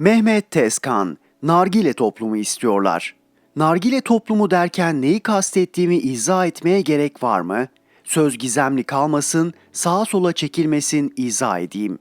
Mehmet Tezkan, nargile toplumu istiyorlar. Nargile toplumu derken neyi kastettiğimi izah etmeye gerek var mı? Söz gizemli kalmasın, sağa sola çekilmesin, izah edeyim.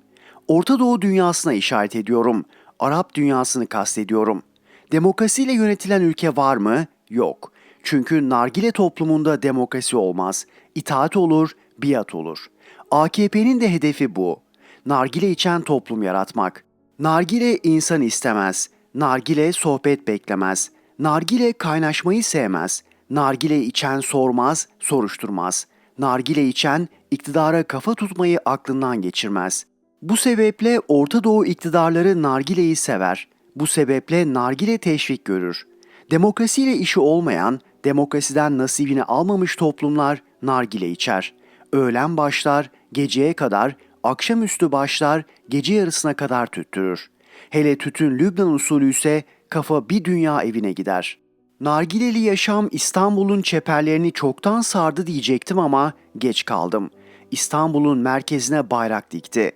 Orta Doğu dünyasına işaret ediyorum. Arap dünyasını kastediyorum. Demokrasiyle yönetilen ülke var mı? Yok. Çünkü nargile toplumunda demokrasi olmaz. İtaat olur, biat olur. AKP'nin de hedefi bu. Nargile içen toplum yaratmak. Nargile insan istemez. Nargile sohbet beklemez. Nargile kaynaşmayı sevmez. Nargile içen sormaz, soruşturmaz. Nargile içen iktidara kafa tutmayı aklından geçirmez. Bu sebeple Orta Doğu iktidarları nargileyi sever. Bu sebeple nargile teşvik görür. Demokrasiyle işi olmayan, demokrasiden nasibini almamış toplumlar nargile içer. Öğlen başlar, geceye kadar, akşamüstü başlar, gece yarısına kadar tüttürür. Hele tütün Lübnan usulü ise kafa bir dünya evine gider. Nargileli yaşam İstanbul'un çeperlerini çoktan sardı diyecektim ama geç kaldım. İstanbul'un merkezine bayrak dikti.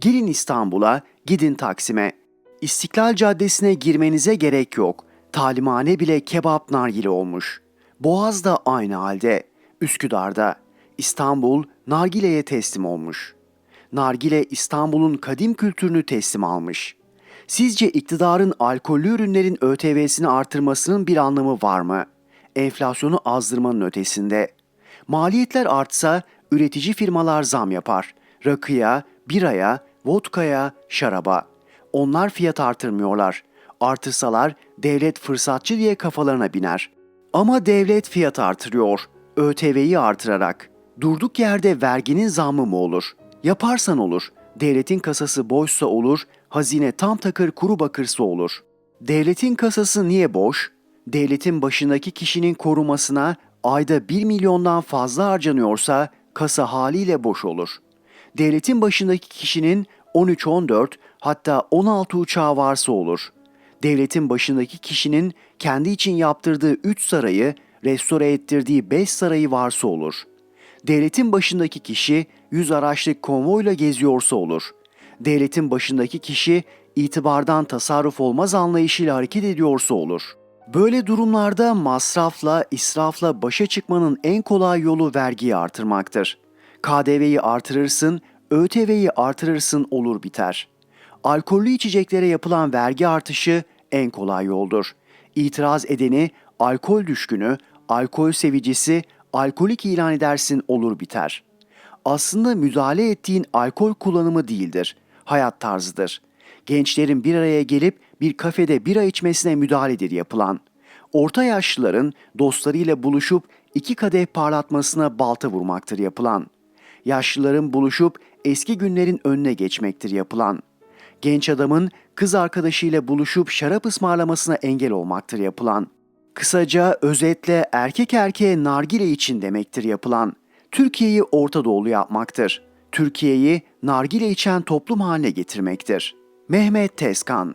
Gelin İstanbul'a, gidin Taksim'e. İstiklal Caddesi'ne girmenize gerek yok. Talimhane bile kebap nargile olmuş. Boğaz da aynı halde. Üsküdar'da. İstanbul nargileye teslim olmuş. Nargile İstanbul'un kadim kültürünü teslim almış. Sizce iktidarın alkollü ürünlerin ÖTV'sini artırmasının bir anlamı var mı? Enflasyonu azdırmanın ötesinde. Maliyetler artsa üretici firmalar zam yapar. Rakıya, biraya, vodkaya, şaraba. Onlar fiyat artırmıyorlar. Artırsalar devlet fırsatçı diye kafalarına biner. Ama devlet fiyat artırıyor. ÖTV'yi artırarak. Durduk yerde verginin zammı mı olur? Yaparsan olur. Devletin kasası boşsa olur, hazine tam takır kuru bakırsa olur. Devletin kasası niye boş? Devletin başındaki kişinin korumasına ayda 1 milyondan fazla harcanıyorsa kasa haliyle boş olur. Devletin başındaki kişinin 13-14 hatta 16 uçağı varsa olur. Devletin başındaki kişinin kendi için yaptırdığı 3 sarayı, restore ettirdiği 5 sarayı varsa olur. Devletin başındaki kişi 100 araçlık konvoyla geziyorsa olur. Devletin başındaki kişi itibardan tasarruf olmaz anlayışıyla hareket ediyorsa olur. Böyle durumlarda masrafla, israfla başa çıkmanın en kolay yolu vergiyi artırmaktır. KDV'yi artırırsın, ÖTV'yi artırırsın olur biter. Alkollü içeceklere yapılan vergi artışı en kolay yoldur. İtiraz edeni alkol düşkünü, alkol sevicisi, alkolik ilan edersin olur biter. Aslında müdahale ettiğin alkol kullanımı değildir, hayat tarzıdır. Gençlerin bir araya gelip bir kafede bira içmesine müdahaledir yapılan. Orta yaşlıların dostlarıyla buluşup iki kadeh parlatmasına balta vurmaktır yapılan. Yaşlıların buluşup eski günlerin önüne geçmektir yapılan. Genç adamın kız arkadaşıyla buluşup şarap ısmarlamasına engel olmaktır yapılan. Kısaca özetle erkek erkeğe nargile için demektir yapılan. Türkiye'yi Orta Doğulu yapmaktır. Türkiye'yi nargile içen toplum haline getirmektir. Mehmet Tezkan